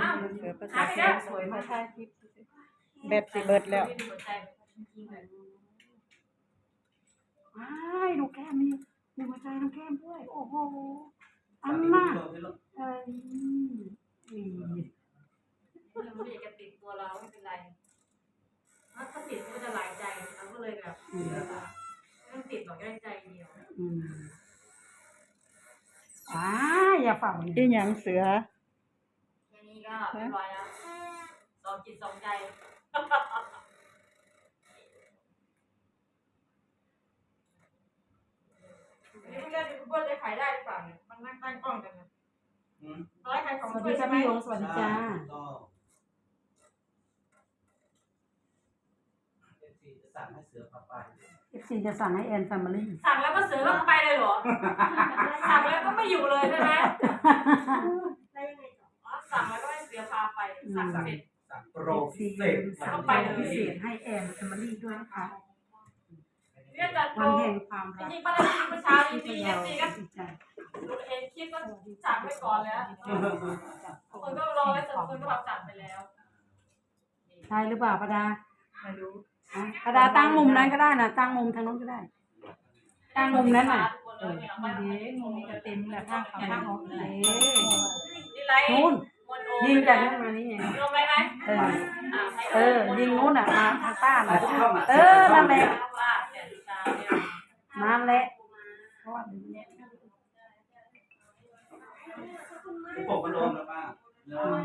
อ้าวเสือภาหาษาไปเสืแล้อวสวยมาถ่ายคลิปแบตสิเบิดแล้วอ้ายดูแก้มมีมีหัวใจน้องแก้มด้วย โอ้โห อันน่ะเอ้ยนี่เราไม่อยากจะติดตัวเราไม่เป็นไรถ้าถ้าติดมันก็จะหลายใจเราก็เลยแบบไม่ต้องติดหรอกแค่ใจเดียวอืมอ้ายอย่าเฝ้าอีหยังเสือแค่นี้ ก็เรียบร้อยแล้วสองจิตสองใจ นี่มันก็ยูทูบเบอร์จะขายได้หรือเปล่าเนี่ยมันนั่งตั้งกล้องกันนะร้อยขายของสวัสด้ดีวยค่ะใช่ไหมพี่ยงสวัสดีจ้า ก็เอฟซีจะสั่งให้เสือพาไปเอฟซีจะสั่งให้แอนแฟมิลี่สั่งแล้วก็เสือก็ไปเลยเหรอ สั่งแล้วก็ไม่อยู่เลยใช่ไหมอ๋อสั่งแล้วก็ให้เสือ พาไปสั่งเสร็จสั่งโปรเอฟพิซีเศษสั่งไปเลยพิเศษให้แอนแฟมิลี่ด้วยนะคะเรียกจัดโปรวันแห่งความจรักริงๆป้าได้ยินเมื่อเช้าจริงๆเอฟซีก็ดีใจดูเองคลิปก็สั่งไปก่อนแล้วคนก็รอไว้ส่วนคนก็แบบสั่งไปแล้วใช่หรือเปล่าปาดาไม่รู้อะปาดาตั้งมุมนั้นก็ได้นะตั้งมุมทางนู้นก็ได้ ตั้งมุมนั้นน่ะเออดีมุมนี้ก็เต็มแล้วข้างเขาข้างออกเลเอ๊ยนี่ไรนู่นวนโอ ยิงจากนู้นมานี่ไงลงได้ไหมเอออ่าเออ ยิงนู้นอะมาทางป้ามาน่ะทุกช่องอะเออนั่นแหละว่าแต่เช้าเนี่ยนั่นแหละเพราะว่าเดี๋ยวนี้ปกมันโอมแล้วป้าหนึ่ง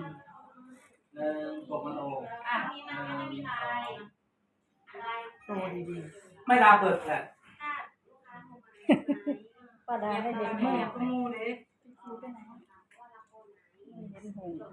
หนึ่งปกมันโอมอะหนึ่งสองโตดีไม่ลาเปิดแหละป้าดาได้เด็กๆแม่แม่ก็มูเลยเห็น ที่หงสว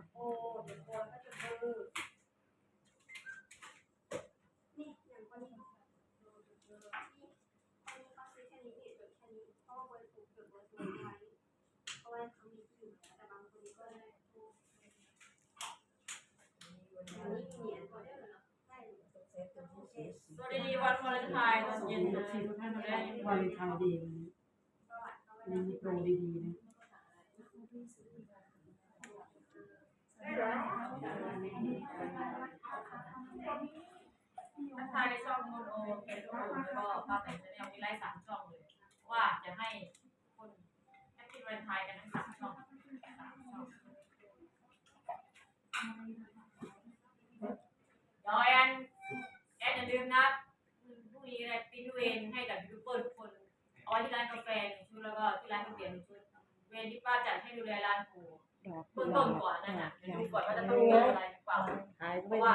ัสดีวันวาเลนไทน์ตอนเย็นนะทีทุกท่านได้วันทางดีวันนี้มีโปรดีๆนะ ทักทายในช่องโมโนเพจโแล้วก็ป้าแต่งชาแนลมีไลฟ์สามช่องเลย ว่าจะให้คนแอคทีฟวาเลนไทน์กันทั้งสามช่องสามช่องเดี๋ยวแอนแอนอย่าลืมนะพรุ่งนี้อะไรปิ้นเวนให้กับยูทูบเบอร์ทุกคนเอาไว้ที่ร้านกาแฟหนึ่งชุดแล้วก็ที่ร้านก๋วยเตี๋ยวหนึ่งชุดเวรที่ป้าจัดให้ดูแลร้านปู เบื้องต้นก่อนนั่นน่ะเดี๋ยวดูก่อนว่าจะต้องมีอะไรหรือเปล่าหายเพไปราะว่า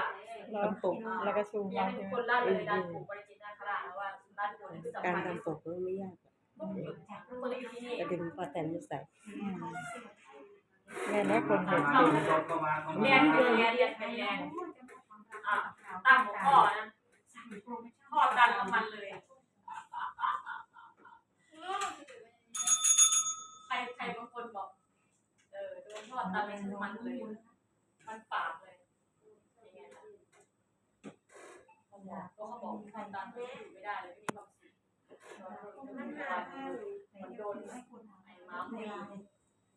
รอนปกแล้วก็ชูอยากให้ทุกคนละเลยด้านปู่บริจิตนาคราชเพราะว่าด้านปู่นี่คือสำการคัญที่ทำปสุดกก็ไม่ยากทุกคนที่อยู่ที่นี่จะดึงป้าแตนมาใส่แม่และคนเห็นมาเป็นก็มาเรียนไปเรียนเรียนไปเรียนอะตั้งหัวข้อนะข้อดันน้ำมันเลยใครใครบางคนบอก เออโดนทอดตันเป็นมันเลย มันปากเลยยังไงล่ะเขาบอกก็เขาบอกทอดตันอยู่ไม่ได้เลยไม่มีความสุข มันโดนไอ้ม้าตี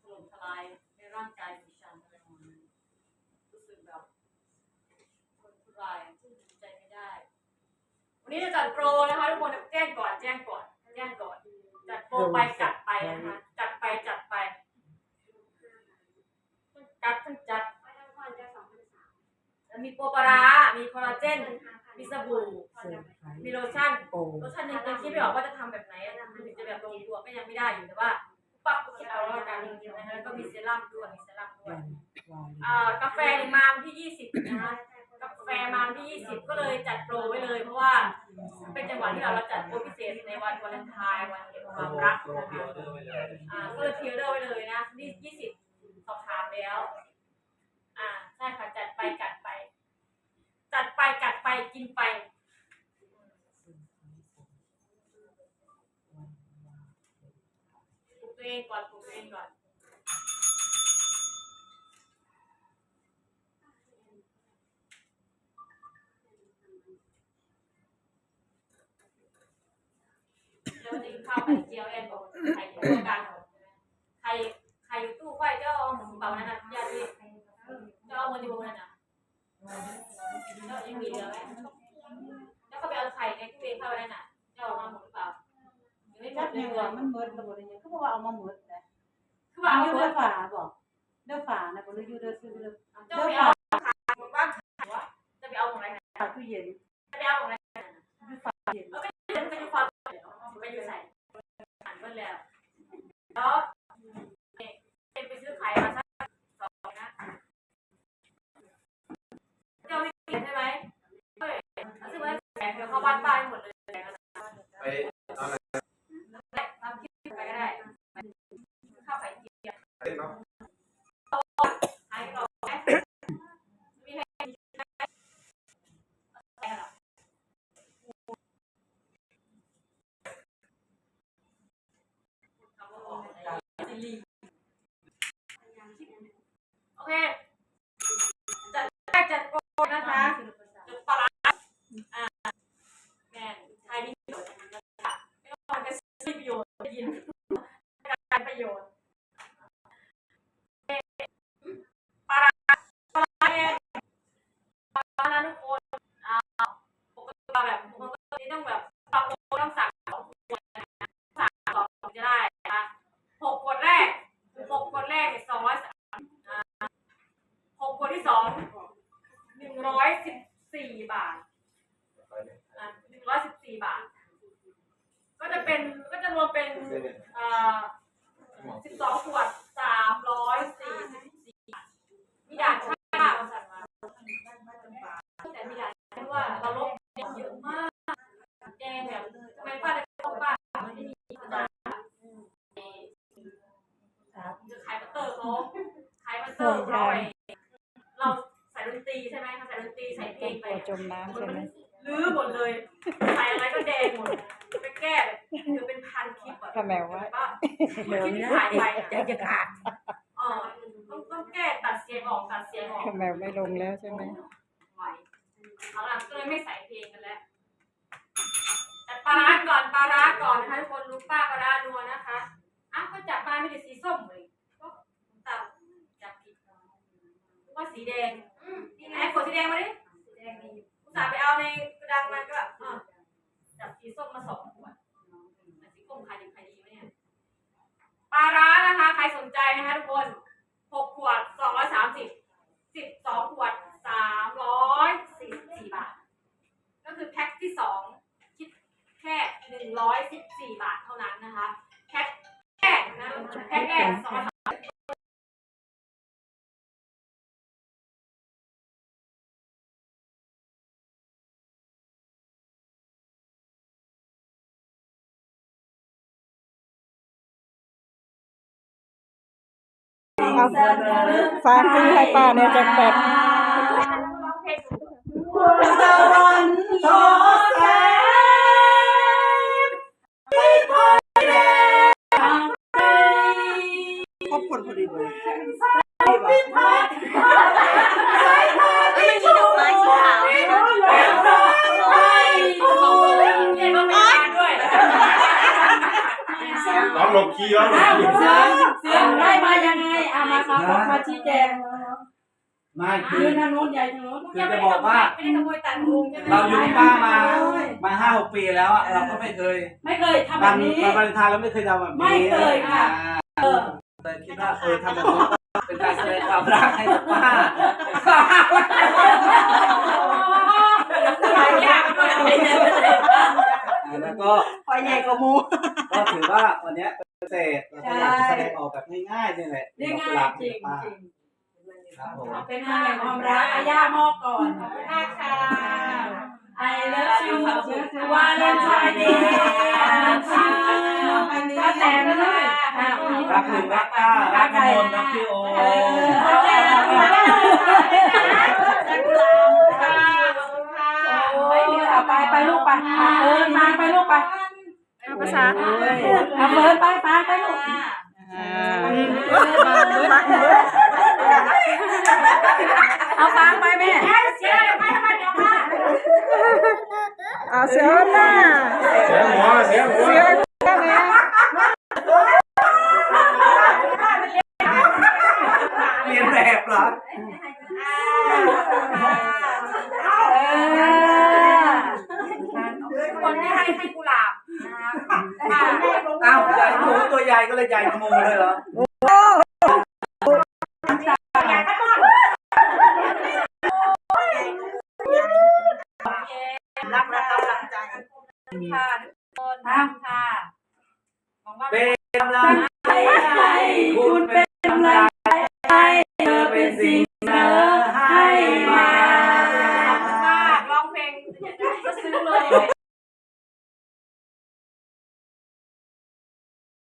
ถล่มทลายในร่างกายของฉันอะไรประมาณนั้นรู้สึกแบบคนทุรายใจไม่ได้ วันนี้จะจัดโปรนะคะทุกคนแจ้งก่อนแจ้งก่อนแจ้งก่อน จัดโปรไปจัดไปนะคะจัดไปจัดไปจัดจัดมีโปรปลาร้ามีคอลลาเจน มีสบู่ มีโลชั่นโปงรสชาติยังคิดไม่ออกว่าจะทำแบบไหนมัน ถึงจะแบบลงตัวก็ยังไม่ได้อยู่แต่ว่าปักคิดเอาแล้วกันนะคะแล้วก็มีเซรั่มด้วยมีเซรั่มด้วยวันวานอ่ากาแฟนี่มาวันที่ 20 นะคะกาแฟมาวันที่ 20 ก็เลยจัดโปรไว้เลย เพราะว่าเป็นจังหวะที่เราจัดโปรพิเศษในวันวาเลนไทน์วันแห่งความรักโปรนะเดียคะวเดินไปเลยอ่าก็เลยพิออเดอร์ไว้เลยนะนี่20 สอบถามแล้ว อ่าใช่ค่ะจัดไปจัดไปจัดไป จัดไปกินไป เองก่อนปลุกตัวเองก่อนข้าวไข่เจียวแอนบอกไข่เจียวต้องการของไข่ไข่ตู้ไข่เจ้าเอาหมูเปล่านั่นนะญาติพี่เจ้าเอาหมูจิบนั่นนะเจ้ายังมีเหลือไหมแล้วเขาไปเอาไข่ในตู้เองเข้าไปนั่นน่ะ เจ้าออกมาหมดหรือเปล่ายังไม่หมดเลยว่ามันเบิดระบบ อดฝาบอกเด้อฝานะบ่รู้อยู่เด้อซื้อเด้อเจ้าไปเอาขายบ้านขาว่าจะไปเอาของไหนฝาตู้เย็นจะไปเอาของไหนอยู่ฝาเย็นแล้วก็จะไปอยู่ฟังไปอยู่ใส่หันเบิร์ดแล้วแล้วเป็นไปซื้อขายมาสักสองนะเจ้าไม่เห็นใช่ไหมเฮ้ยซื้อมาแจกเดี๋ยวเข้าบ้านป้าให้หมดเลยแจกกัน ไปตอนไหน ทำคลิปไปก็ได้ข้าวไข่เจียว เนาะ ไอ้เราแม่มีใครกินไหมแม่หรอคำว่าออ เนาะโอเค จัดแรกจัดโปรนะคะจุดปลาร้าอ่าแม่ใช้มีประโยชน์นะคะไม่ต้องไปซื้อประโยชน์ได้ยินการประโยชน์ ปลาร้าปลาร้าเองปลาร้านะทุกคนอ่า ปกติเราแบบปกติต้องแบบปรับปต้องสั่งสองขวดนะสั่งสองขวดจะได้นะคะหกขวดแรกหกขวดแรกเนี่ยสองร้อยสามหกขวดที่สองหนึ่งร้อยสิบสี่บาทหนึ่งร้อยสิบสี่บาท ก็จะเป็นก็จะรวมเป็นอ่าสิบสองขวดสามร้อยสี่สิบสี่มีด่านช่างสั่งมาแต่มีด่านช่างว่าเราลบเยอะมากแดงแบบทำไมป้าได้ต้องป้ามันไม่มีขนาดจะขายบัตเตอร์เขาขาย บัตเตอร์เราไอ้เราใส่ดนตรีใช่ไหมใส่ดนตรีใส่เพลงไปกลัวจมน้ำใช่ไหมลื้อหมดเลย ใส่อะไรก็แดงหมดไปแก้คือเป็นพันคลิปอะก็แมวว่าว่าเดี๋ยวที่นี้ถ่ายไปเดี๋ยวจะขาดเออต้องต้องแก้ตัดเสียงออกตัดเสียงออกก็แมวไม่ลงแล้วใช่ไหมไหวหลังๆก็เลยไม่ใส่เพลงกันแล้วแต่ปลาร้าก่อนปลาร้าก่อนนะคะทุกคนรู้ป้าปลาร้านัวนะคะอ้าวก็จับมาไม่ได้สีส้มเลยก็ตับจับผิด ว่าสีแดงอืมนี่ไงขวดสีแดงมาดิสีแดงมีอยู่อุตส่าห์ไปเอาในกระดังมันก็แบบอะจับสีส้มมาสองขวดแต่สีส้มขายดีขายดีไหมเนี่ยปลาร้านะคะ ใครสนใจนะคะทุกคนหกขวดสองร้อยสามสิบสิบสองขวดสามร้อยสี่สิบสี่บาท ก็คือแพ็คที่สองคิดแค่หนึ่งร้อยสิบสี่บาทเท่านั้นนะคะ แพ็คแรกนะแพ็คแรกสอง เอาฝากซื้อให้ป้าเนี่ยจะแบบ ร้องลงคีย์ร้องลงคีย์เสียงเสียงได้มายังไงเอามาครับมาชี้แจงไม่คืยือนทางโน้นใหญ่ทางโน้นคือจะบอกว่าไม่ได้ขโมยตัดลุงใช่ไหมเราอยู่กับป้ามามาห้าหกปีแล้วอะเราก็ไม่เคย ไม่เคยทำแบวับนนี้วันวาเลนไทน์เราไม่เคยทำแบบนี้ไม่เคยค่ะเออเลยคิดว่าเออทำแบบนี้เป็นการแสดงความรักให้กับป้าหายากด้วยอ่า แล้วก็ปล่อยใหญ่กว่ามู ก็ถือว่าวันเนี้ยเป็นพิเศษเราก็อยากจะแสดงออกแบบง่ายๆนี่แหละเรียกดอกกุหง่าลายบจริงป้าจริงครับผมเป็นงานแห่งความรักอาย่ามอบก่อนมากค่ะ I love you วาเลนไทน์เดย์ I love you ป้าแตนเลยอะรักหนึ่งรักป้ารักน้ำมนต์รักพี่โอเออเอาแล้ไปเรือ ไปไปลูกไปเออมาไปลูกไปภาษาเอาเฟิร์นไปไปไปลูกเอาฟังไปแม่เสียไปทำไมเดี๋ยวมาเอาเสียหน้าเสียหัวเสียหัวเสียก็แม่เรียนแบบเหรอ ให้ให้กุหลาบนะคะอ้าวอย่าให้หนูตัวตัวใหญ่ก็เลยใหญ่กว่าหมูเลยเหรอรักและกำลังใจค่ะทุกคนค่ะหวังว่า เป็นกำลังใจให้คุณเป็นกำลังใจให้เธอเป็นสิ่ง